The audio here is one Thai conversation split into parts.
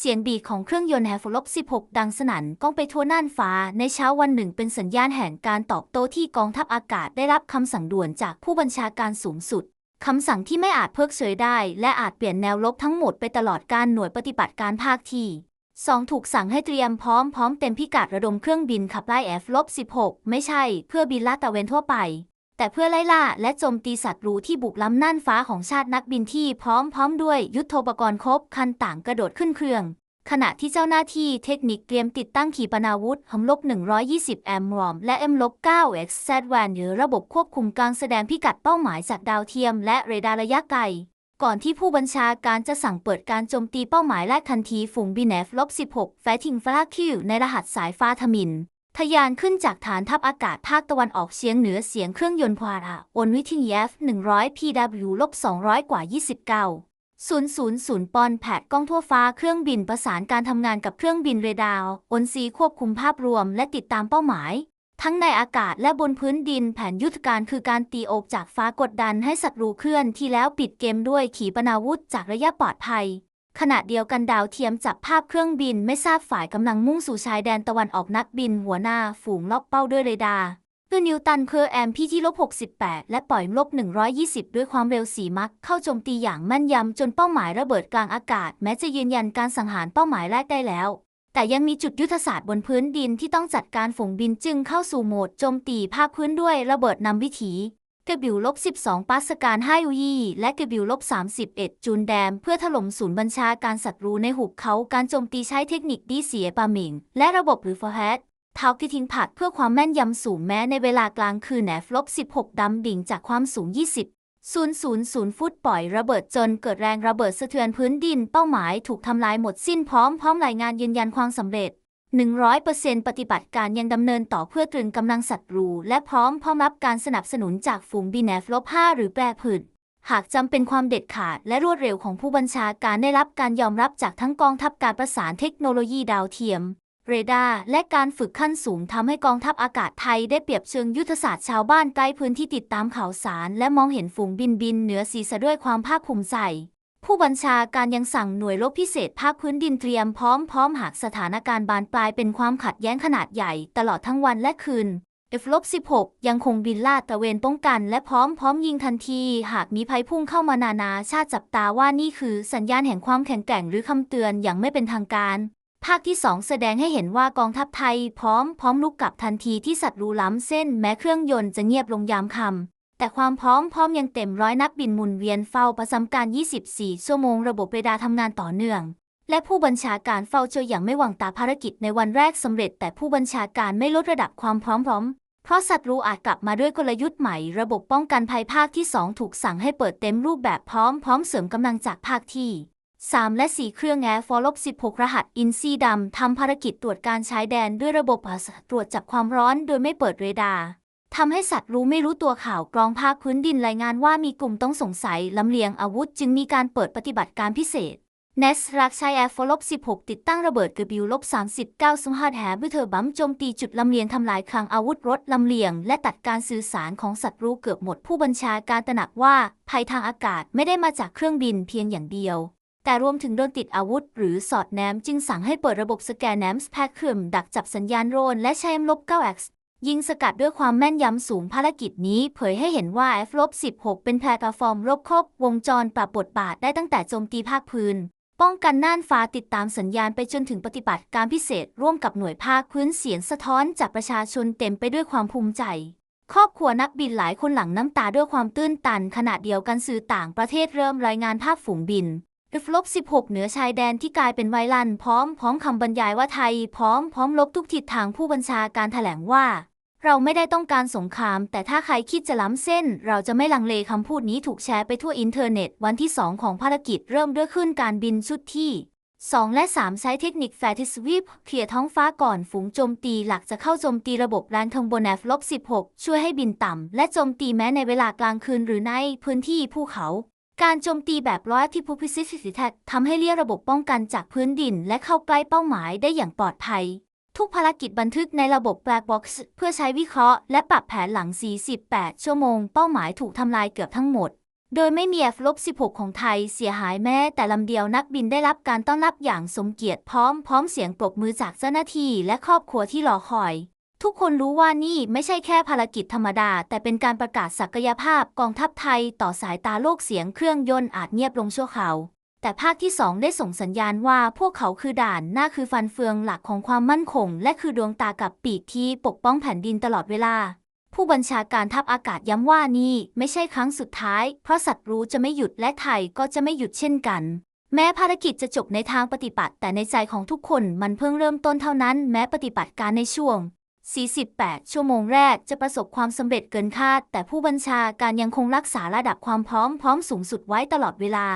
เสียงบีของเครื่องยนต์แฮฟลบ16 ดังสนั่นก้องไปทั่วน่านฟ้า ในเช้าวันหนึ่งเป็นสัญญาณแห่งการตอบโต้ที่กองทัพอากาศได้รับคำสั่งด่วนจากผู้บัญชาการสูงสุด คำสั่งที่ไม่อาจเพิกเฉยได้ และอาจเปลี่ยนแนวลบทั้งหมดไปตลอดการหน่วยปฏิบัติการภาคที่2ถูกสั่งให้เตรียมพร้อมพร้อมเต็มพิกัดระดมเครื่องบินขับไล่ F-16 ไม่ใช่ เพื่อบินลาดตระเวนทั่วไป แต่เพื่อไล่ล่าและโจมตีศัตว์รูที่บุกล้ำน่านฟ้าของชาตินักบินที่พร้อมพร้อมด้วยยุทโธปกรณ์ครบคันต่างกระโดดขึ้นเครื่อง ขณะที่เจ้าหน้าที่เทคนิคเตรียมติดตั้งขีปนาวุธหำลบ120 แอมป์รอม และ M ลบ9 X Z แวนหรือระบบควบคุมการแสดงพิกัดเป้าหมายจากดาวเทียมและเรดาร์ระยะไกลก่อนที่ผู้บัญชาการจะสั่งเปิดการโจมตีเป้าหมายแรกทันทีฝูงบิน F ลบ16แฟทิงฟลาคิวในรหัสสายฟ้าทมิน ทยานขึ้นจากฐานทัพอากาศภาคตะวันออกเฉียงเหนือเสียงเครื่องยนต์พาราอนวิทิง F 100 PW ลบ200 กว่า 29 000 ปอนด์แผดกล้องทั่วฟ้าเครื่องบินประสานการทำงานกับเครื่องบินเรดาร์โอนซีควบคุมภาพรวมและติดตามเป้าหมาย ทั้งในอากาศและบนพื้นดินแผนยุทธการคือการตีอกจากฟ้ากดดันให้ศัตรูเคลื่อนที่แล้วปิดเกมด้วยขีปนาวุธจากระยะปลอดภัย ขณะเดียวกันดาวเทียมจับภาพเครื่องบินไม่ทราบฝ่ายกำลังมุ่งสู่ชายแดนตะวันออกนักบินหัวหน้าฝูงล็อกเป้าด้วยเรดาร์เพื่อนิวตันเคอร์แอมพี่ที่ลบ 68 และปล่อยลบ 120 ด้วยความเร็วสีมัก เข้าโจมตีอย่างแม่นยำจนเป้าหมายระเบิดกลางอากาศ แม้จะยืนยันการสังหารเป้าหมายแรกได้แล้ว แต่ยังมีจุดยุทธศาสตร์บนพื้นดินที่ต้องจัดการฝูงบินจึงเข้าสู่โหมดโจมตีภาคพื้นด้วยระเบิดนำวิถี กบิวลบ12 ปัสการ5ยูยีและกบิวลบ31 จูนแดม เพื่อถล่มศูนย์บัญชาการศัตรูในหุบเขาการโจมตีใช้เทคนิคดีเสียปาหมิง และระบบหรือฟอร์แฮดเท้าที่ทิ้งผัดเพื่อความแม่นยำสูงแม้ในเวลากลางคืนแนฟลบ16ดำดิ่งจากความสูง 20 000 ฟุตปล่อยระเบิดจนเกิดแรงระเบิดสะเทือนพื้นดินเป้าหมายถูกทำลายหมดสิ้นพร้อมพร้อมรายงานยืนยันความสำเร็จ 100%ปฏิบัติการยังดำเนินต่อเพื่อตรึงกำลังศัตรู และพร้อมพร้อมรับการสนับสนุนจากฝูงบีแนฟลบ5หรือแปรผืนหากจำเป็นความเด็ดขาดและรวดเร็วของผู้บัญชาการได้รับการยอมรับจากทั้งกองทัพการประสานเทคโนโลยีดาวเทียม เรดาร์และการฝึกขั้นสูงทำให้กองทัพอากาศไทยได้เปรียบเชิงยุทธศาสตร์ชาวบ้านใกล้พื้นที่ติดตามข่าวสาร และมองเห็นฝูงบินบินเหนือศีรษะด้วยความภาคภูมิใจ ผู้บัญชาการยังสั่งหน่วยรบพิเศษภาคพื้นดินเตรียมพร้อมพร้อมหากสถานการณ์บานปลายเป็นความขัดแย้งขนาดใหญ่ ตลอดทั้งวันและคืน F-16 ยังคงบินลาดตระเวนป้องกัน และพร้อมพร้อมยิงทันที หากมีภัยพุ่งเข้ามานานาชาติจับตาว่านี่คือสัญญาณแห่งความแข็งแกร่งหรือคำเตือนอย่างไม่เป็นทางการ ภาคที่ 2 แสดงให้เห็นว่ากองทัพไทย พร้อมพร้อมลุกกลับทันทีที่ศัตว์รูล้ำเส้น แม้เครื่องยนต์จะเงียบลงยามคำ แต่ความพร้อมพร้อมยังเต็มร้อยนักบินหมุนเวียนเฝ้าประจำการ 24 ชั่วโมงระบบเรดาร์ทำงานต่อเนื่อง และผู้บัญชาการเฝ้าเจออย่างไม่หวังตาภารกิจในวันแรกสำเร็จ แต่ผู้บัญชาการไม่ลดระดับความพร้อมพร้อมเพราะศัตรูอาจกลับมาด้วยกลยุทธ์ใหม่ ระบบป้องกันภัยภาคที่ 2 ถูกสั่งให้เปิดเต็มรูปแบบพร้อมพร้อมเสริมกำลังจากภาคที่ 3 และ 4 เครื่อง Air Force 16 รหัสอินซีดำทำภารกิจตรวจการชายแดนด้วยระบบตรวจจับความร้อนโดยไม่เปิดเรดาร์ ทำให้สัตว์รู้ไม่รู้ตัวข่าวกรองภาคพื้นดินรายงานว่ามีกลุ่มต้องสงสัยลำเลียงอาวุธจึงมีการเปิดปฏิบัติการพิเศษเนสรักใช้ Air Force 16 ติดตั้งระเบิดกระบิวลบ39สมหัดแหบเธอบัมโจมตีจุดลำเลียงทำลายคลังอาวุธรถลำเลียง และตัดการสื่อสารของศัตรูเกือบหมดผู้บัญชาการตระหนักว่า ภัยทางอากาศไม่ได้มาจากเครื่องบินเพียงอย่างเดียว แต่รวมถึงโดนติดอาวุธ หรือสอดแนมจึงสั่งให้เปิดระบบสแกนแนมสแพคเคมดักจับสัญญาณโรนและใช้ M ลบ 9X ยิงสกัดด้วยความแม่นยำสูงภารกิจนี้เผยให้เห็นว่า F-16 เป็นแพลตฟอร์มรบครบวงจรปรับบทบาทได้ตั้งแต่โจมตีภาคพื้น ป้องกันน่านฟ้าติดตามสัญญาณไปจนถึงปฏิบัติการพิเศษร่วมกับหน่วยภาคพื้นเสียงสะท้อนจากประชาชนเต็มไปด้วยความภูมิใจ ครอบครัวนักบินหลายคนหลั่งน้ำตาด้วยความตื้นตันขณะเดียวกันสื่อต่างประเทศเริ่มรายงานภาพฝูงบิน F-16 เหนือชายแดนที่กลายเป็นไวรัลพร้อมพร้อมคำบรรยายว่าไทย พร้อมพร้อมลบทุกทิศทางผู้บัญชาการแถลงว่า เราไม่ได้ต้องการสงคราม แต่ถ้าใครคิดจะล้ำเส้น เราจะไม่ลังเลคำพูดนี้ถูกแชร์ไปทั่วอินเทอร์เน็ต วันที่ 2 ของภารกิจเริ่มด้วยขึ้นการบินชุดที่ 2 และ 3 ใช้เทคนิคแฟร์ทิสวีปเคลียร์ท้องฟ้าก่อนฝูงโจมตีหลักจะเข้าโจมตีระบบแรงทงบน F-16 ช่วยให้บินต่ำและโจมตีแม้ในเวลากลางคืนหรือในพื้นที่ภูเขา การโจมตีแบบร้อยที่ผู้พิสิทธิ์แททำให้เลี่ยระบบป้องกันจากพื้นดิน และเข้าใกล้เป้าหมายได้อย่างปลอดภัย ทุกภารกิจบันทึกในระบบ Black Box เพื่อใช้วิเคราะห์และปรับแผนหลัง 48 ชั่วโมง เป้าหมายถูกทำลายเกือบทั้งหมด โดยไม่มี F-16 ของไทยเสียหายแม้แต่ลำเดียวนักบินได้รับการต้อนรับอย่างสมเกียรติพร้อมพร้อมเสียงปรบมือจากเจ้าหน้าที่และครอบครัวที่รอคอย ทุกคนรู้ว่านี่ไม่ใช่แค่ภารกิจธรรมดา แต่เป็นการประกาศศักยภาพกองทัพไทยต่อสายตาโลกเสียงเครื่องยนต์อาจเงียบลงชั่วคราวแต่ภาคที่สองได้ส่งสัญญาณว่าพวกเขาคือด่านหน้าคือฟันเฟืองหลักของความมั่นคง และคือดวงตากับปีกที่ปกป้องแผ่นดินตลอดเวลา ผู้บัญชาการทัพอากาศย้ำว่านี่ไม่ใช่ครั้งสุดท้าย เพราะศัตรูจะไม่หยุดและไทยก็จะไม่หยุดเช่นกัน แม้ภารกิจจะจบในทางปฏิบัติ แต่ในใจของทุกคนมันเพิ่งเริ่มต้นเท่านั้น แม้ปฏิบัติการในช่วง 48 ชั่วโมงแรกจะประสบความสำเร็จเกินคาด แต่ผู้บัญชาการยังคงรักษาระดับความพร้อมพร้อมสูงสุดไว้ตลอดเวลา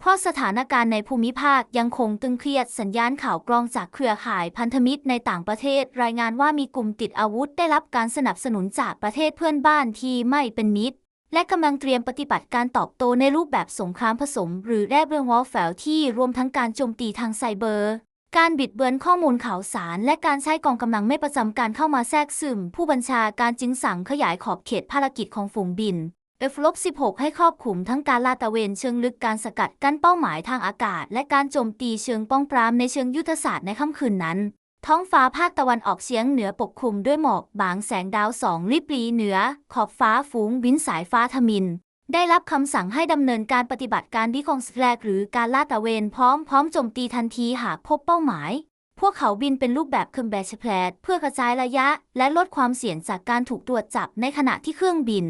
เพราะสถานการณ์ในภูมิภาคยังคงตึงเครียดสัญญาณข่าวกรองจากเครือข่ายพันธมิตรในต่างประเทศ รายงานว่ามีกลุ่มติดอาวุธได้รับการสนับสนุนจากประเทศเพื่อนบ้านที่ไม่เป็นมิตร และกำลังเตรียมปฏิบัติการตอบโต้ในรูปแบบสงครามผสม หรือแรบเรื่องวอลแฟลที่รวมทั้งการโจมตีทางไซเบอร์ การบิดเบือนข้อมูลข่าวสาร และการใช้กองกำลังไม่ประจำการเข้ามาแทรกซึม ผู้บัญชาการจึงสั่งขยายขอบเขตภารกิจของฝูงบิน F-16 ให้ครอบคลุมทั้งการลาดตระเวนเชิงลึกการสกัดกั้นเป้าหมายทางอากาศ และการโจมตีเชิงป้องปรามในเชิงยุทธศาสตร์ในค่ำคืนนั้น ท้องฟ้าภาคตะวันออกเฉียงเหนือปกคลุมด้วยหมอกบางแสงดาวสองริบหรีเหนือ ขอบฟ้าฝูงบินสายฟ้าทมิน ได้รับคำสั่งให้ดำเนินการปฏิบัติการดิคองสแลกหรือการลาดตระเวนพร้อมพร้อมโจมตีทันทีหากพบเป้าหมาย พวกเขาบินเป็นรูปแบบเครื่องแบชแพลดเพื่อกระจายระยะ และลดความเสี่ยงจากการถูกตรวจจับในขณะที่เครื่องบิน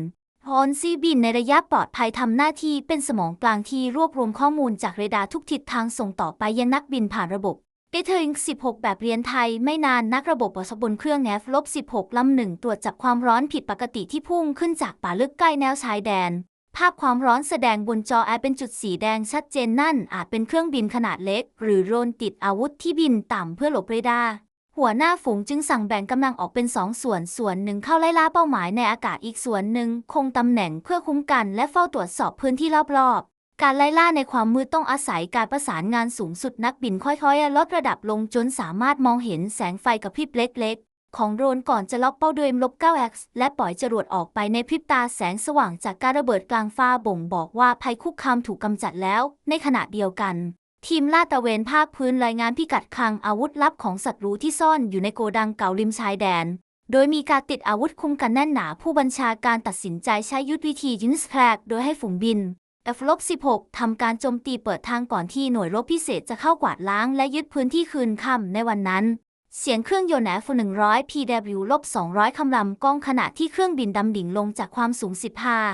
ฮอนซีบินในระยะปลอดภัยทำหน้าที่เป็นสมองกลางที่รวบรวมข้อมูลจากเรดาร์ทุกทิศทางส่งต่อไปยังนักบินผ่านระบบเดเทอร์อิง16 แบบเรียนไทยไม่นานนักระบบวัสบนเครื่องแนฟลบ16ลำหนึ่งตรวจจับความร้อนผิดปกติที่พุ่งขึ้นจากป่าลึกใกล้แนวชายแดน ภาพความร้อนแสดงบนจอแอร์เป็นจุดสีแดงชัดเจนนั่น อาจเป็นเครื่องบินขนาดเล็ก หรือโดรนติดอาวุธที่บินต่ำเพื่อหลบเรดาร์หัวหน้าฝูงจึงสั่งแบ่งกำลังออกเป็นสองส่วน ส่วนหนึ่งเข้าไล่ล่าเป้าหมายในอากาศอีกส่วนหนึ่งคงตำแหน่งเพื่อคุ้มกันและเฝ้าตรวจสอบพื้นที่รอบๆ การไล่ล่าในความมืดต้องอาศัยการประสานงานสูงสุดนักบินค่อยๆลดระดับลงจนสามารถมองเห็นแสงไฟกับพริบเล็ก ของโดรนก่อนจะล็อกเป้าด้วย M-9X และปล่อยจรวดออกไปในพริบตาแสงสว่างจากการระเบิดกลางฟ้าบ่งบอกว่าภัยคุกคามถูกกำจัดแล้ว ในขณะเดียวกัน ทีมลาดตระเวนภาคพื้นรายงานพิกัดคลังอาวุธลับของศัตรูที่ซ่อนอยู่ในโกดังเก่าริมชายแดน โดยมีการติดอาวุธคุมกันแน่นหนาผู้บัญชาการตัดสินใจใช้ยุทธวิธียินสแครกโดยให้ฝูงบิน F-16 ทำการโจมตีเปิดทางก่อนที่หน่วยรบพิเศษจะเข้ากวาดล้างและยึดพื้นที่คืนค่ำในวันนั้น เสียงเครื่องยนต์ F-100 PW-200 คำรำก้องขณะที่เครื่องบินดำดิ่งลงจากความสูง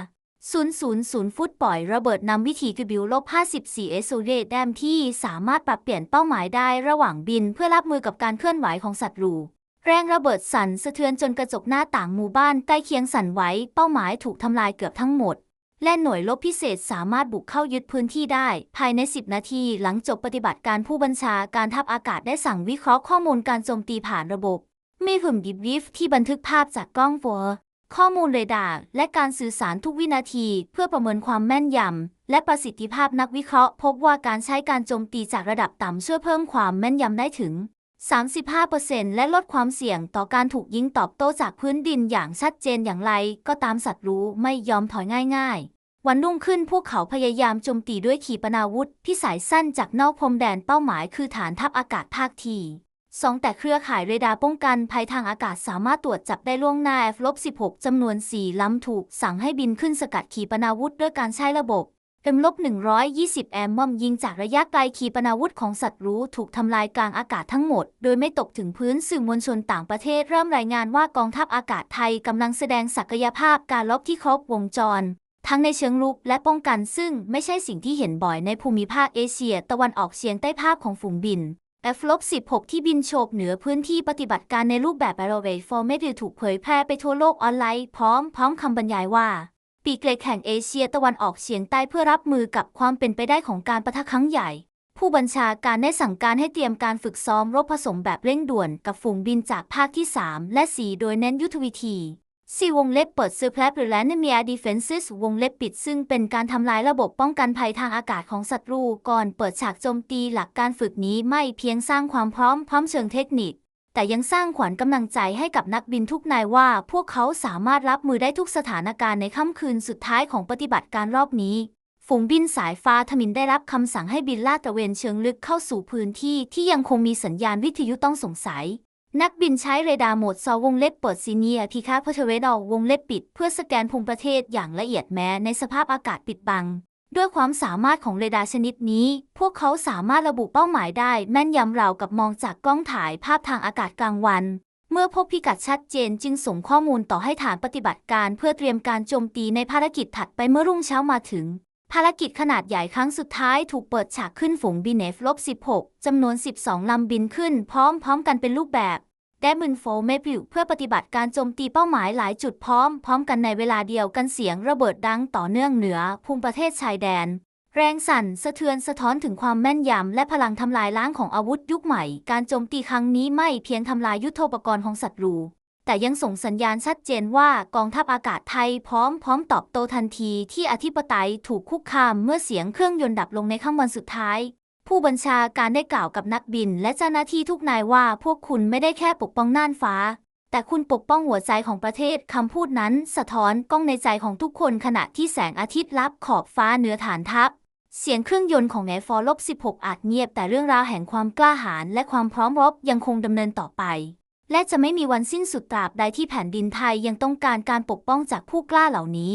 15 000 ฟุตปล่อยระเบิดนำวิถีกบิวลบ54เอโซเรตแดมที่สามารถปรับเปลี่ยนเป้าหมายได้ระหว่างบินเพื่อรับมือกับการเคลื่อนไหวของศัตว์รูแรงระเบิดสั่นสะเทือนจนกระจกหน้าต่างหมู่บ้านใกล้เคียงสั่นไหวเป้าหมายถูกทำลายเกือบทั้งหมด และหน่วยรบพิเศษสามารถบุกเข้ายึดพื้นที่ได้ ภายใน 10 นาทีหลังจบปฏิบัติการผู้บัญชาการทัพอากาศได้สั่งวิเคราะห์ข้อมูลการโจมตีผ่านระบบ มีหุ่มดิบวิฟที่บันทึกภาพจากกล้องฟัวข้อมูลเรดาร์และการสื่อสารทุกวินาที เพื่อประเมินความแม่นยำ และประสิทธิภาพนักวิเคราะห์ พบว่าการใช้การโจมตีจากระดับต่ำช่วยเพิ่มความแม่นยำได้ถึง 35%และลดความเสี่ยงต่อการถูกยิงตอบโต้จากพื้นดินอย่างชัดเจนอย่างไร ก็ตามศัตว์รู้ไม่ยอมถอยง่าย ๆ วันรุ่งขึ้นพวกเขาพยายามโจมตีด้วยขีปนาวุธพิสัยสั้นจากนอกพรมแดนเป้าหมายคือฐานทัพอากาศภาคทีสองแต่เครือข่ายเรดาร์ป้องกันภัยทางอากาศสามารถตรวจจับได้ล่วงหน้า F-16 จำนวน 4 ลำถูกสั่งให้บินขึ้นสกัดขีปนาวุธด้วยการใช้ระบบ M-120 แอมมอมยิงจากระยะไกลขีปนาวุธของศัตรูถูกทำลายกลางอากาศทั้งหมด โดยไม่ตกถึงพื้นสื่อมวลชนต่างประเทศเริ่มรายงานว่ากองทัพอากาศไทยกำลังแสดงศักยภาพการลบที่ครบวงจร ทั้งในเชิงลุกและป้องกันซึ่งไม่ใช่สิ่งที่เห็นบ่อยในภูมิภาคเอเชีย ตะวันออกเฉียงใต้ภาคของฝูงบิน F-16 ที่บินโฉบเหนือพื้นที่ปฏิบัติการในรูปแบบ Aeroway Format ถูกเผยแพร่ไปทั่วโลกออนไลน์พร้อมพร้อมคำบรรยายว่า ปีกเล็กแห่งเอเชียตะวันออกเฉียงใต้เพื่อรับมือกับความเป็นไปได้ของการประทะครั้งใหญ่ ผู้บัญชาการได้สั่งการให้เตรียมการฝึกซ้อมรบผสมแบบเร่งด่วนกับฝูงบินจากภาคที่ 3 และ 4 โดยเน้นยุทธวิธีซีวงเล็บเปิด Surplus หรือ Land Area Defenses วงเล็บปิดซึ่งเป็นการทำลายระบบป้องกันภัยทางอากาศของศัตรูก่อนเปิดฉากโจมตีหลักการฝึกนี้ไม่เพียงสร้างความพร้อมพร้อมเชิงเทคนิค แต่ยังสร้างขวัญกำลังใจให้กับนักบินทุกนายว่า พวกเขาสามารถรับมือได้ทุกสถานการณ์ในค่ำคืนสุดท้ายของปฏิบัติการรอบนี้ ฝูงบินสายฟ้าทมินได้รับคำสั่งให้บินลาดตระเวนเชิงลึกเข้าสู่พื้นที่ที่ยังคงมีสัญญาณวิทยุต้องสงสัย นักบินใช้เรดาร์โหมดซอวงเล็บเปิดซีเนียพิคาเพอร์เทเวดอวงเล็บปิด เพื่อสแกนภูมิประเทศอย่างละเอียดแม้ในสภาพอากาศปิดบัง ด้วยความสามารถของเรดาร์ชนิดนี้ พวกเขาสามารถระบุเป้าหมายได้แม่นยำราวกับมองจากกล้องถ่ายภาพทางอากาศกลางวัน เมื่อพบพิกัดชัดเจนจึงส่งข้อมูลต่อให้ฐานปฏิบัติการเพื่อเตรียมการโจมตีในภารกิจถัดไปเมื่อรุ่งเช้ามาถึง ภารกิจขนาดใหญ่ครั้งสุดท้ายถูกเปิดฉากขึ้นฝูงบินเอฟลบ16จำนวน 12 ลำบินขึ้นพร้อมๆกันเป็นรูปแบบ แดมินโฟเมปิวเพื่อปฏิบัติการโจมตีเป้าหมายหลายจุดพร้อม พร้อมกันในเวลาเดียวกันเสียงระเบิดดังต่อเนื่องเหนือภูมิประเทศชายแดน แรงสั่นสะเทือนสะท้อนถึงความแม่นยำและพลังทำลายล้างของอาวุธยุคใหม่ การโจมตีครั้งนี้ไม่เพียงทำลายยุทโธปกรณ์ของศัตรู แต่ยังส่งสัญญาณชัดเจนว่ากองทัพอากาศไทยพร้อมพร้อมตอบโต้ทันทีที่อธิปไตยถูกคุกคามเมื่อเสียงเครื่องยนต์ดับลงในค่ำวันสุดท้าย ผู้บัญชาการได้กล่าวกับนักบิน และเจ้าหน้าที่ทุกนายว่าพวกคุณไม่ได้แค่ปกป้องน่านฟ้า แต่คุณปกป้องหัวใจของประเทศคำพูดนั้น สะท้อนกล้องในใจของทุกคนขณะที่แสงอาทิตย์ลับขอบฟ้าเหนือฐานทัพ เสียงเครื่องยนต์ของแอร์ฟอร์ลบ16 อาจเงียบ แต่เรื่องราวแห่งความกล้าหาญและความพร้อมรบยังคงดำเนินต่อไป และจะไม่มีวันสิ้นสุดตราบใดที่แผ่นดินไทยยังต้องการการปกป้องจากผู้กล้าเหล่านี้